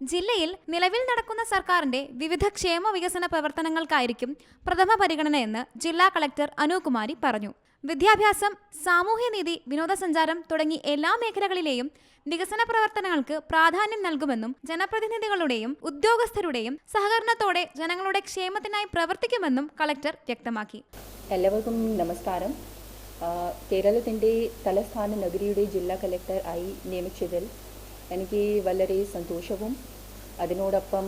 ജില്ലയിൽ നിലവിൽ നടക്കുന്ന സർക്കാരിന്റെ വിവിധ ക്ഷേമ വികസന പ്രവർത്തനങ്ങൾക്കായിരിക്കും പ്രഥമ പരിഗണനയെന്ന് ജില്ലാ കളക്ടർ അനുകുമാരി പറഞ്ഞു. വിദ്യാഭ്യാസം സാമൂഹ്യനീതി വിനോദസഞ്ചാരം തുടങ്ങി എല്ലാ മേഖലകളിലെയും വികസന പ്രവർത്തനങ്ങൾക്ക് പ്രാധാന്യം നൽകുമെന്നും ജനപ്രതിനിധികളുടെയും ഉദ്യോഗസ്ഥരുടെയും സഹകരണത്തോടെ ജനങ്ങളുടെ ക്ഷേമത്തിനായി പ്രവർത്തിക്കുമെന്നും കളക്ടർ വ്യക്തമാക്കി. എല്ലാവർക്കും നമസ്കാരം. കേരളത്തിന്റെ തലസ്ഥാന നഗരിയുടെ ജില്ലാ കളക്ടർ ആയി നിയമിച്ചതിൽ എനിക്ക് വളരെ സന്തോഷവും അതിനോടൊപ്പം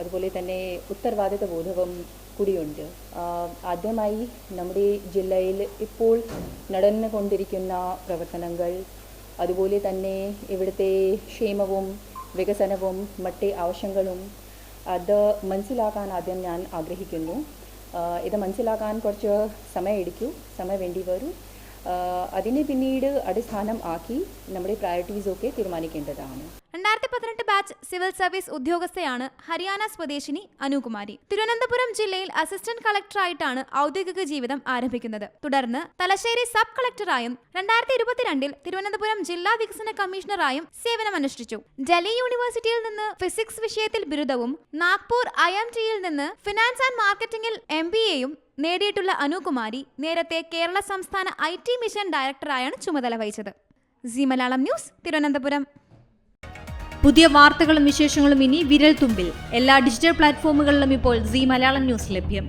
അതുപോലെ തന്നെ ഉത്തരവാദിത്ത ബോധവും കൂടിയുണ്ട്. ആദ്യമായി നമ്മുടെ ജില്ലയിൽ ഇപ്പോൾ നടന്നുകൊണ്ടിരിക്കുന്ന പ്രവർത്തനങ്ങൾ അതുപോലെ തന്നെ ഇവിടുത്തെ ക്ഷേമവും വികസനവും മറ്റ് ആവശ്യങ്ങളും അത് മനസ്സിലാക്കാൻ ആദ്യം ഞാൻ ആഗ്രഹിക്കുന്നു. ഇത് മനസ്സിലാക്കാൻ കുറച്ച് സമയം എടുക്കൂ സമയം വേണ്ടി വരും. അതിനെ പിന്നീട് അടിസ്ഥാനം ആക്കി നമ്മുടെ പ്രയോറിറ്റീസൊക്കെ തീരുമാനിക്കേണ്ടതാണ്. രണ്ടായിരത്തി പതിനെട്ട് ബാച്ച് സിവിൽ സർവീസ് ഉദ്യോഗസ്ഥയാണ് ഹരിയാന സ്വദേശിനി അനുകുമാരി. തിരുവനന്തപുരം ജില്ലയിൽ അസിസ്റ്റന്റ് കളക്ടറായിട്ടാണ് ഔദ്യോഗിക ജീവിതം ആരംഭിക്കുന്നത്. തുടർന്ന് തലശ്ശേരി സബ് കളക്ടറായും രണ്ടായിരത്തി ഇരുപത്തിരണ്ടിൽ തിരുവനന്തപുരം ജില്ലാ വികസന കമ്മീഷണറായും സേവനമനുഷ്ഠിച്ചു ഡൽഹി യൂണിവേഴ്സിറ്റിയിൽ നിന്ന് ഫിസിക്സ് വിഷയത്തിൽ ബിരുദവും നാഗ്പൂർ ഐ എം ടിയിൽ നിന്ന് ഫിനാൻസ് ആൻഡ് മാർക്കറ്റിംഗിൽ എം ബി എയും നേടിയിട്ടുള്ള അനുകുമാരി നേരത്തെ കേരള സംസ്ഥാന ഐ ടി മിഷൻ ഡയറക്ടറായാണ് ചുമതല വഹിച്ചത്. C Malayalam news Thiruvananthapuram. പുതിയ വാർത്തകളും വിശേഷങ്ങളും ഇനി വിരൽ തുമ്പിൽ എല്ലാ ഡിജിറ്റൽ പ്ലാറ്റ്ഫോമുകളിലും ഇപ്പോൾ സി മലയാളം ന്യൂസ് ലഭ്യം.